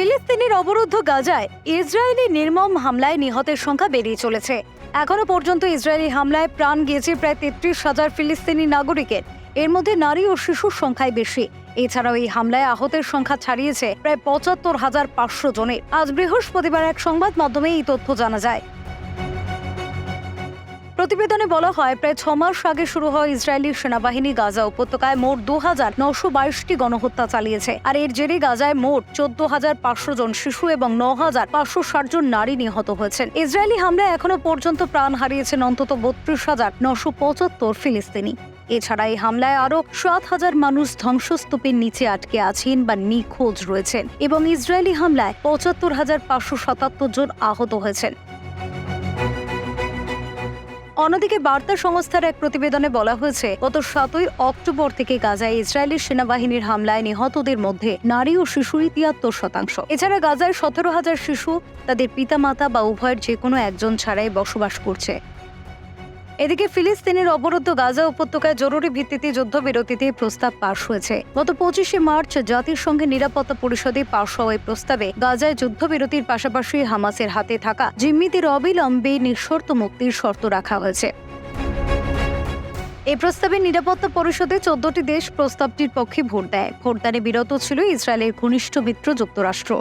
ফিলিস্তিনের অবরুদ্ধ গাজায় ইসরায়েলি নির্মম হামলায় নিহতের সংখ্যা বেড়েই চলেছে। এখনও পর্যন্ত ইসরায়েলি হামলায় প্রাণ গিয়েছে প্রায় তেত্রিশ হাজার ফিলিস্তিনি নাগরিকের। এর মধ্যে নারী ও শিশুর সংখ্যাই বেশি। এছাড়াও এই হামলায় আহতের সংখ্যা ছাড়িয়েছে প্রায় পঁচাত্তর হাজার পাঁচশো জনের। আজ বৃহস্পতিবার এক সংবাদ মাধ্যমে এই তথ্য জানা যায়। প্রতিবেদনে বলা হয়, প্রায় ছ মাস আগে শুরু হওয়া ইসরায়েলি সেনাবাহিনী গাজা উপত্যকায় মোট দু হাজার নশো বাইশটি গণহত্যা চালিয়েছে। আর এর জেরে গাজায় মোট চোদ্দ হাজার পাঁচশো জন শিশু এবং ন হাজার পাঁচশো ষাট জন নারী নিহত হয়েছেন। ইসরায়েলি হামলায় এখনও পর্যন্ত প্রাণ হারিয়েছেন অন্তত বত্রিশ হাজার নশো পঁচাত্তর ফিলিস্তিনি। এছাড়া এই হামলায় আরও সাত হাজার মানুষ ধ্বংসস্তূপের নিচে আটকে আছেন বা নিখোঁজ রয়েছেন এবং ইসরায়েলি হামলায় পঁচাত্তর হাজার পাঁচশো সাতাত্তর জন আহত হয়েছেন। অন্যদিকে বার্তা সংস্থার এক প্রতিবেদনে বলা হয়েছে, গত সাতই অক্টোবর থেকে গাজায় ইসরায়েলি সেনাবাহিনীর হামলায় নিহতদের মধ্যে নারী ও শিশুরই তিয়াত্তর শতাংশ। এছাড়া গাজায় সতেরো হাজার শিশু, তাদের পিতামাতা বা উভয়ের যে কোনো একজন ছাড়াই বসবাস করছে। এদিকে ফিলিস্তিনের অবরুদ্ধ গাজা উপত্যকায় জরুরি ভিত্তিতে যুদ্ধবিরতিতে প্রস্তাব পাশ হয়েছে। গত পঁচিশে মার্চ জাতিসংঘের নিরাপত্তা পরিষদে পাশ হওয়া এই প্রস্তাবে গাজায় যুদ্ধবিরতির পাশাপাশি হামাসের হাতে থাকা জিম্মিদের অবিলম্বে নিঃশর্ত মুক্তির শর্ত রাখা হয়েছে। এই প্রস্তাবে নিরাপত্তা পরিষদে চোদ্দটি দেশ প্রস্তাবটির পক্ষে ভোট দেয়। ভোটদানে বিরত ছিল ইসরায়েলের ঘনিষ্ঠ মিত্র যুক্তরাষ্ট্র।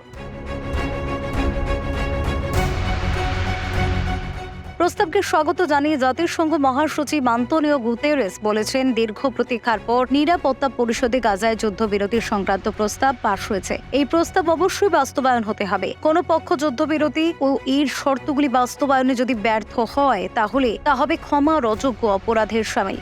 প্রস্তাবকে স্বাগত জানিয়ে জাতিসংঘ মহাসচিব আন্তনিও গুতেরেস বলেছেন, দীর্ঘ প্রতীক্ষার পর নিরাপত্তা পরিষদে গাজায় যুদ্ধবিরতি সংক্রান্ত প্রস্তাব পাশ হয়েছে। এই প্রস্তাব অবশ্যই বাস্তবায়ন হতে হবে। কোন পক্ষ যুদ্ধবিরতি ও এর শর্তগুলি বাস্তবায়নে যদি ব্যর্থ হয়, তাহলে তা হবে ক্ষমা অযোগ্য অপরাধের সামিল।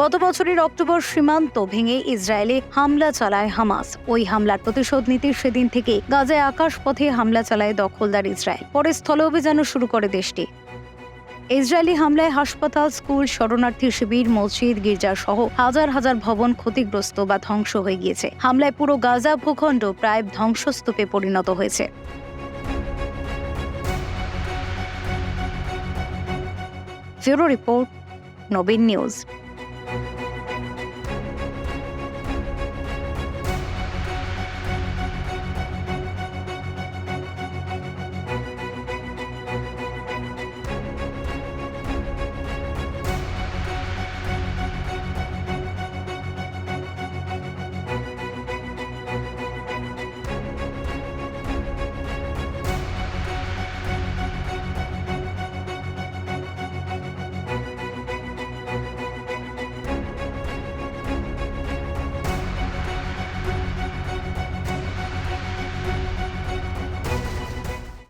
গত বছরের অক্টোবর সীমান্ত ভেঙে ইসরায়েলে হামলা চালায় হামাস। ওই হামলার প্রতিশোধ নিতে সেদিন থেকে গাজায় আকাশপথে হামলা চালায় দখলদার ইসরায়েল। পরে স্থল অভিযানও শুরু করে দেশটি। ইসরায়েলি হামলায় হাসপাতাল, স্কুল, শরণার্থী শিবির, মসজিদ গির্জা সহ হাজার হাজার ভবন ক্ষতিগ্রস্ত বা ধ্বংস হয়ে গিয়েছে। হামলায় পুরো গাজা ভূখণ্ড প্রায় ধ্বংসস্তূপে পরিণত হয়েছে। Bureau report, Nabin news.